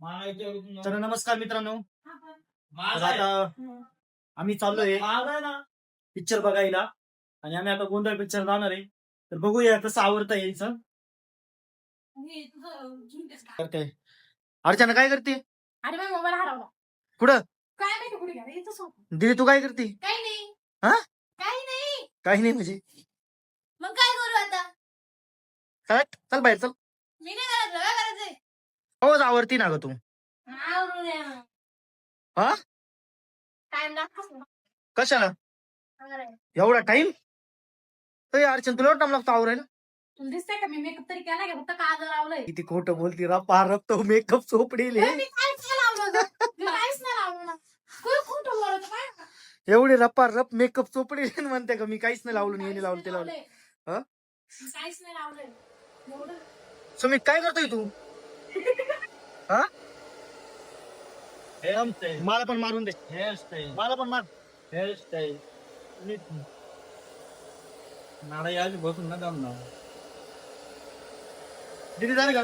तर नमस्कार मित्रांनो. तर आता आम्ही चाललोय पिक्चर बघायला. आणि आम्ही आता गोंधळ पिक्चर जाणार आहे. तर बघूया कसं आवडतं यायचं करते अर्चना काय करते? अरे माझा मोबाईल हरवला. कुठं? काय माहिती कुठे गेला? इथंच होता. दिदी तू काय करते? काही नाही. हा? काही नाही. काही नाही म्हणजे? मग काय करू आता? चल चल बाहेर चल. मी नाही काय हो आवडती ना ग तू. हा? कशाला. एवढा टाइम अर्चन तुला टाइम लागतो आवरायला? तुला दिसतंय का मी मेकअप तरी केला का? फक्त काजळ लावलंय. किती खोटं बोलती रप्पा रप्तो मेकअप चोपडेल अरे मी काहीच नाही लावलं गं. मी काहीच नाही लावलं. ना कोण खोटं बोलत काय एवढे रप्पा रप मेकअप चोपडेल म्हणते का मी काहीच नाही लावलं नाही लावलं ते लावलं. हा? काहीच नाही एवढं. सुमित काय करतोय तू? हा? मला पण मारून दे. हेअरस्टाईल मला पण मार. हेअरस्टाईल नाडा यायची बसून ना दम ना दिदी झालं का?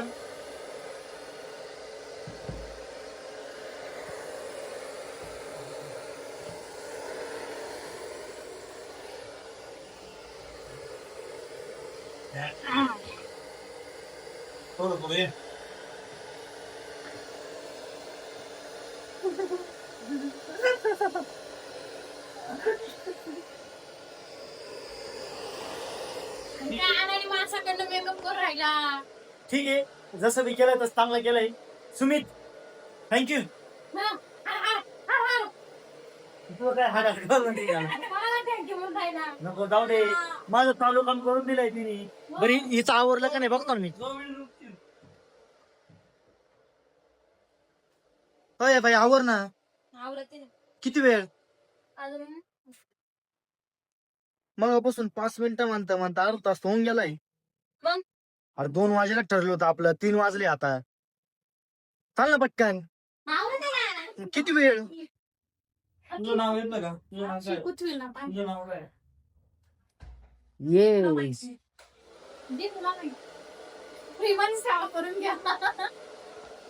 थोडं थोडं ये. आणि त्या अनाडी माणसाकडनं मेकअप करून राहिला. ठीक आहे. जसं मी केलंय तसं चांगलं केलंय. सुमित थँक्यू हा, हा, हा, हा, हा. काय म्हणून राहिला. नको जाऊ दे. माझं चालू काम करून दिलंय तिने. बरी हिचं आवरलं का नाही? बघतो ना मी. होय भाई आवर ना. आवडते ना. किती वेळ? अजून मगापासून पाच मिनिटं म्हणता म्हणता अर्धा तास होऊन गेलाय. मग? अरे दोन वाजेला ठरलं होतं आपलं तीन वाजले आता. चाल ना पटकन. ना. किती वेळ? तुझं नाव येतं का? तुझं नाव काय? कुठवी ना पाणी. तुझं नाव काय? ये. दे तुला नाही. प्रेमाने सेवा करून घ्या.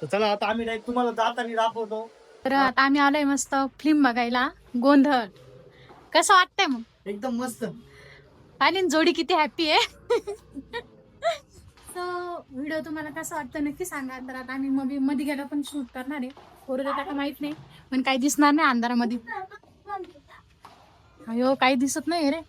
चला आता आम्ही direct तुम्हाला जाताना दाखवतो. तर आता आम्ही आलोय मस्त फिल्म बघायला गोंधळ. कसं वाटतंय मग? एकदम मस्त. आणि जोडी किती हॅपी आहे. सो व्हिडिओ तुम्हाला कसं वाटतं नक्की सांगा. तर आता आम्ही मध्ये मध्ये गेला पण शूट करणार आहे. करू देता का माहीत नाही पण काही दिसणार नाही अंधारामध्ये. अयो काही दिसत नाही रे.